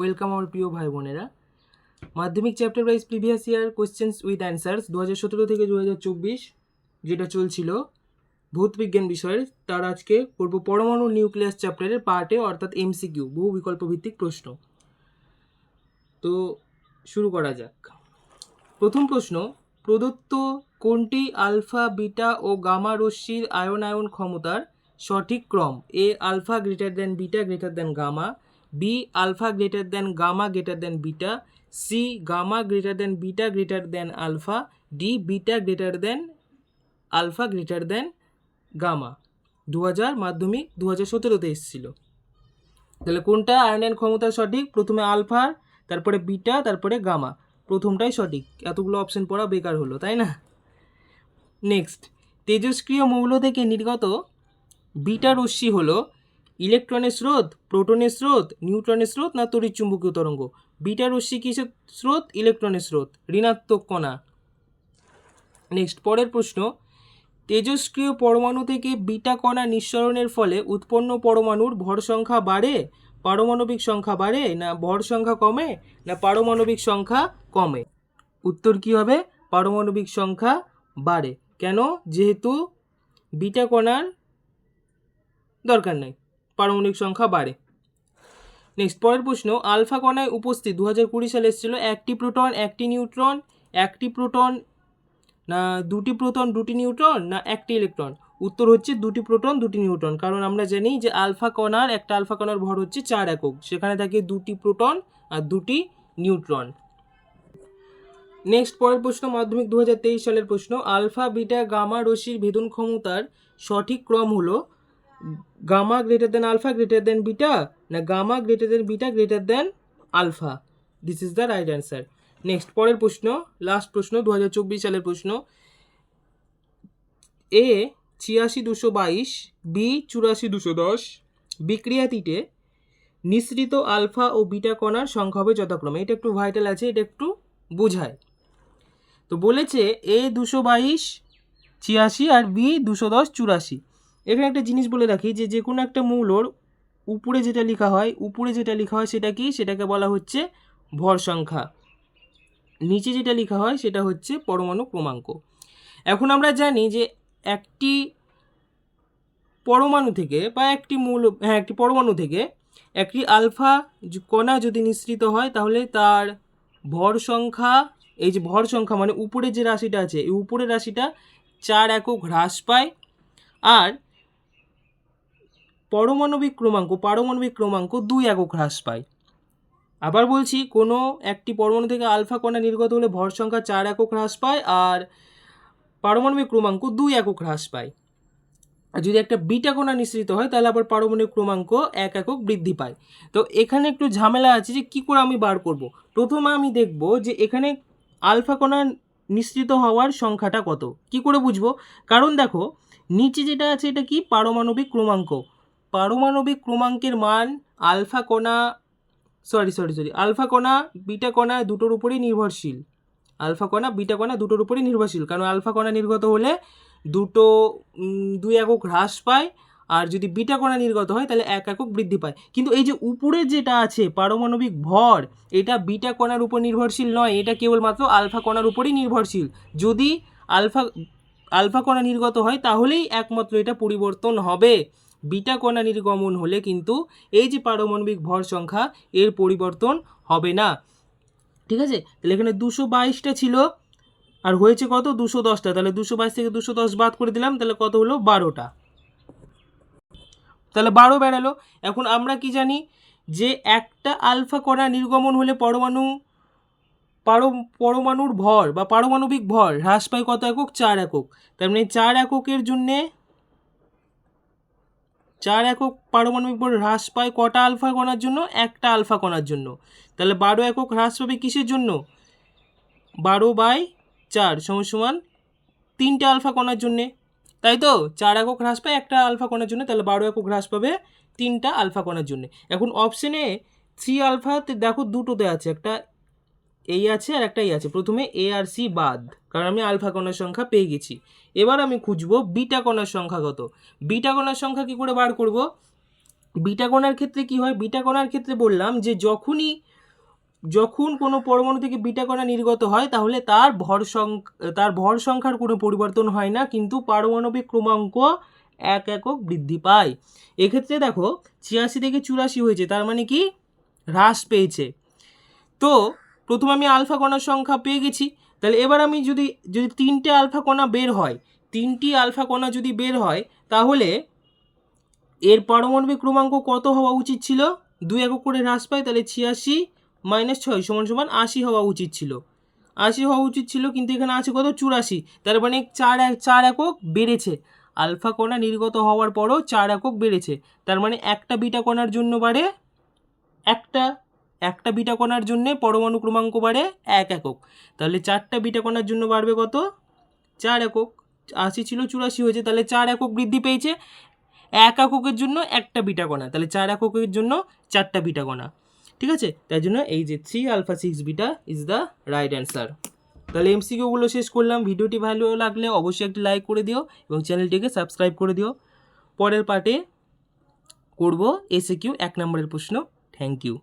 Welcome আমার প্রিয় ভাই বোনেরা। মাধ্যমিক chapter wise previous year questions with answers দু হাজার সতেরো থেকে দু হাজার চব্বিশ, যেটা চলছিল ভৌতবিজ্ঞান বিষয়ের, তার আজকে করব পরমাণু নিউক্লিয়াস চ্যাপ্টারের পার্টে অর্থাৎ এমসিকিউ বহু বিকল্প ভিত্তিক প্রশ্ন। তো শুরু করা যাক। প্রথম প্রশ্ন, প্রদত্ত কোনটি আলফা, বিটা ও গামা রশ্মির আয়নায়ন ক্ষমতার সঠিক ক্রম? A alpha greater than beta greater than gamma. B alpha greater than gamma greater than beta C gamma greater than beta greater than alpha D beta greater than alpha greater than gamma দু হাজার মাধ্যমিক দু হাজার সতেরোতে এসেছিল। তাহলে কোনটা আয়নায়ন ক্ষমতা সঠিক? প্রথমে আলফা তারপরে বিটা তারপরে গামা প্রথমটাই সঠিক। এতগুলো অপশন পড়া বেকার হলো, তাই না? নেক্সট তেজস্ক্রিয় মৌল থেকে নির্গত বিটা রশ্মি হলো ইলেকট্রনের স্রোত, প্রোটনের স্রোত, নিউট্রনের স্রোত না তড়িৎচুম্বকীয় তরঙ্গ? বিটা রশ্মি কিসের স্রোত? ইলেকট্রনের স্রোত। ঋণাত্মক কণা। নেক্সট, পরের প্রশ্ন। তেজস্ক্রিয় পরমাণু থেকে বিটা কণা নিঃসরণের ফলে উৎপন্ন পরমাণুর ভর সংখ্যা বাড়ে? পারমাণবিক সংখ্যা বাড়ে না ভর সংখ্যা কমে? না পারমাণবিক সংখ্যা কমে? উত্তর কী হবে? পারমাণবিক সংখ্যা বাড়ে। কেন? যেহেতু বিটা কণার দরকার নেই। পারমাণবিক সংখ্যা বাড়ে। নেক্সট পরের প্রশ্ন, আলফা কণায় উপস্থিত দু হাজার কুড়ি সালে এসেছিল একটি প্রোটন, একটি নিউট্রন, একটি প্রোটন, না দুটি প্রোটন, দুটি নিউট্রন, না একটি ইলেকট্রন? উত্তর হচ্ছে দুটি প্রোটন, দুটি নিউট্রন। কারণ আমরা জানি যে আলফা কণার, একটা আলফা কণার ভর হচ্ছে চার একক। সেখানে থাকে দুটি প্রোটন আর দুটি নিউট্রন। নেক্সট পরের প্রশ্ন, মাধ্যমিক দু হাজার তেইশ সালের প্রশ্ন, আলফা, বিটা, গামা, রশ্মির ভেদন ক্ষমতার সঠিক ক্রম হলো gamma greater than alpha greater than beta না gamma greater than beta greater than alpha this is the right answer next পরের প্রশ্ন লাস্ট প্রশ্ন দু হাজার চব্বিশ সালের প্রশ্ন। এ ছিয়াশি দুশো বাইশ বি চুরাশি দুশো দশ বিক্রিয়াটিতে নিঃসৃত আলফা ও বিটা কণার সংখ্যা হবে যথাক্রমে। এটা একটু ভাইটাল আছে, এটা একটু বোঝায়। তো বলেছে এ দুশো বাইশ, ছিয়াশি, আর বি দুশো দশ, চুরাশি। এখানে একটা জিনিস বলে রাখি যে যে কোনো একটা মৌলর উপরে যেটা লেখা হয়, উপরে যেটা লেখা হয় সেটা কি? সেটাকে বলা হচ্ছে ভর সংখ্যা। নিচে যেটা লেখা হয় সেটা হচ্ছে পরমাণু ক্রমাঙ্ক। এখন আমরা জানি যে একটি পরমাণু থেকে বা একটি মৌল হ্যাঁ একটি পরমাণু থেকে একটি আলফা কণা যদি নিঃসৃত হয়, তাহলে তার ভর সংখ্যা, এই যে ভর সংখ্যা মানে উপরে যে রাশিটা আছে, এই উপরের রাশিটা চার একক হ্রাস পায়। আর পরমাণবিক ক্রমাঙ্ক, পারমাণবিক ক্রমাঙ্ক দুই একক হ্রাস পায়। আবার বলছি, কোনো একটি পরমাণু থেকে আলফা কণা নির্গত হলে ভর সংখ্যা চার একক হ্রাস পায় আর পারমাণবিক ক্রমাঙ্ক দুই একক হ্রাস পায়। আর যদি একটা বিটা কণা নিঃসৃত হয়, তাহলে আবার পারমাণবিক ক্রমাঙ্ক এক একক বৃদ্ধি পায়। তো এখানে একটু ঝামেলা আছে যে কী করে আমি বার করব? প্রথমে আমি দেখব যে এখানে আলফা কণা নিঃসৃত হওয়ার সংখ্যাটা কত? কি করে বুঝব? কারণ দেখো, নিচে যেটা আছে এটা কি? পারমাণবিক ক্রমাঙ্ক। পারমাণবিক ক্রমাঙ্কের মান আলফা কণা সরি সরি সরি আলফা কণা, বিটা কণা দুটোর উপরেই নির্ভরশীল। আলফা কণা, বিটা কণা দুটোর উপরেই নির্ভরশীল, কারণ আলফা কণা নির্গত হলে দুটো দুই একক হ্রাস পায়, আর যদি বিটা কণা নির্গত হয়, তাহলে এক একক বৃদ্ধি পায়। কিন্তু এই যে উপরে যেটা আছে, পারমাণবিক ভর, এটা বিটা কণার উপর নির্ভরশীল নয়, এটা কেবলমাত্র আলফা কণার উপরেই নির্ভরশীল। যদি আলফা আলফা কণা নির্গত হয়, তাহলেই একমাত্র এটা পরিবর্তন হবে। বিটা কণা নির্গমন হলে কিন্তু এই যে পারমাণবিক ভর সংখ্যা, এর পরিবর্তন হবে না। ঠিক আছে? তাহলে এখানে দুশো বাইশটা ছিল। আর হয়েছে কত? দুশো দশটা। তাহলে দুশো বাইশ থেকে দুশো দশ বাদ করে দিলাম। তাহলে কত হলো? বারোটা। তাহলে বারো বেড়ালো। এখন আমরা কি জানি যে একটা আলফা কণা নির্গমন হলে পরমাণু পার পরমাণুর ভর বা পারমাণবিক ভর হ্রাস পায় কত একক? চার একক। তার মানে চার এককের জন্যে চার একক পারমাণবিক ভর হ্রাস পায় কটা আলফা কণার জন্য? একটা আলফা কণার জন্য। তাহলে বারো একক হ্রাস পাবে কিসের জন্য? বারো বাই চার সমান তিনটে আলফা কণার জন্যে। তাই তো? চার একক হ্রাস পায় একটা আলফা কণার জন্য, তাহলে বারো একক হ্রাস পাবে তিনটা আলফা কণার জন্য। এখন অপশানে থ্রি আলফাতে দেখো দুটোতে আছে, একটা এই আছে আর একটা এই আছে। প্রথমে এ আর সি বাদ, কারণ আমি আলফা কণার সংখ্যা পেয়ে গেছি। এবার আমি খুঁজবো বিটা কণার সংখ্যা কত। বিটা কণার সংখ্যা কি করে বার করব? বিটা কণার ক্ষেত্রে কি হয়? বিটা কণার ক্ষেত্রে বললাম যে যখনই, যখন কোনো পরমাণু থেকে বিটা কণা নির্গত হয়, তাহলে তার ভর সংখ্যা তার ভর সংখ্যার কোনো পরিবর্তন হয় না, কিন্তু পারমাণবিক ক্রমাঙ্ক এক একক বৃদ্ধি পায়। এক্ষেত্রে দেখো, ছিয়াশি থেকে চুরাশি হয়েছে, তার মানে কি? হ্রাস পেয়েছে। তো প্রথম আমি আলফা কণার সংখ্যা পেয়ে গেছি। তাহলে এবার আমি যদি যদি তিনটে আলফা কণা বের হয়, তিনটি আলফা কণা যদি বের হয়, তাহলে এর পারমাণবিক ক্রমাঙ্ক কত হওয়া উচিত ছিল? দুই একক করে হ্রাস পায় তাহলে ছিয়াশি মাইনাস ছয় সমান সমান আশি হওয়া উচিত ছিল। আশি হওয়া উচিত ছিল, কিন্তু এখানে আছে কত? চুরাশি। তার মানে চার এক, চার একক বেড়েছে। আলফা কণা নির্গত হওয়ার পরও চার একক বেড়েছে। তার মানে একটা বিটা কণার জন্য বাড়ে একটা একটা বিটা কণার জন্য পরমাণু ক্রমাঙ্ক বাড়ে এক একক। তাহলে চারটা বিটা কণার জন্য বাড়বে কত? চার একক। আশি ছিল চুরাশি হয়েছে, তাহলে চার একক বৃদ্ধি পেয়েছে। এক এককের জন্য একটা বিটা কণা, তাহলে চার এককের জন্য চারটা বিটা কণা। ঠিক আছে? তাই জন্য এই যে three alpha six beta is the right answer তাহলে এমসিকিউগুলো শেষ করলাম। ভিডিওটি ভালো লাগলে অবশ্যই একটি লাইক করে দিও এবং চ্যানেলটিকে সাবস্ক্রাইব করে দিও। পরের পার্টে করব এসে কিউ এক নম্বরের প্রশ্ন। Thank you